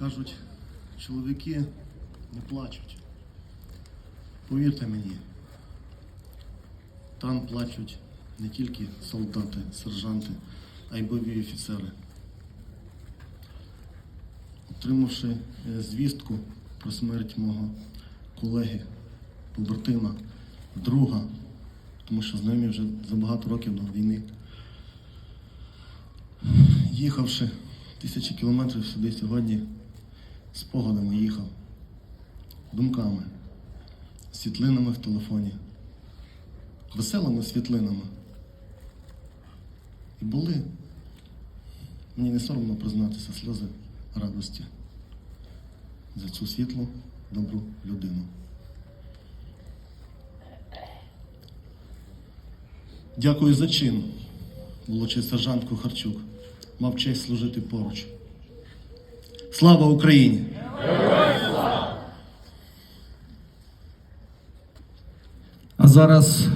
Кажуть, чоловіки не плачуть. Повірте мені, там плачуть не тільки солдати, сержанти, а й бойові офіцери. Отримавши е, звістку про смерть мого колеги, побратима, друга, тому що знайомі вже за багато років до війни. Їхавши тисячі кілометрів сюди сьогодні, спогадами їхав, думками, світлинами в телефоні, веселими світлинами. І були, мені не соромно признатися, сльози радості за цю світлу, добру людину. Дякую за чин. Молодший сержант Кухарчук мав честь служити поруч. Слава Україні! А зараз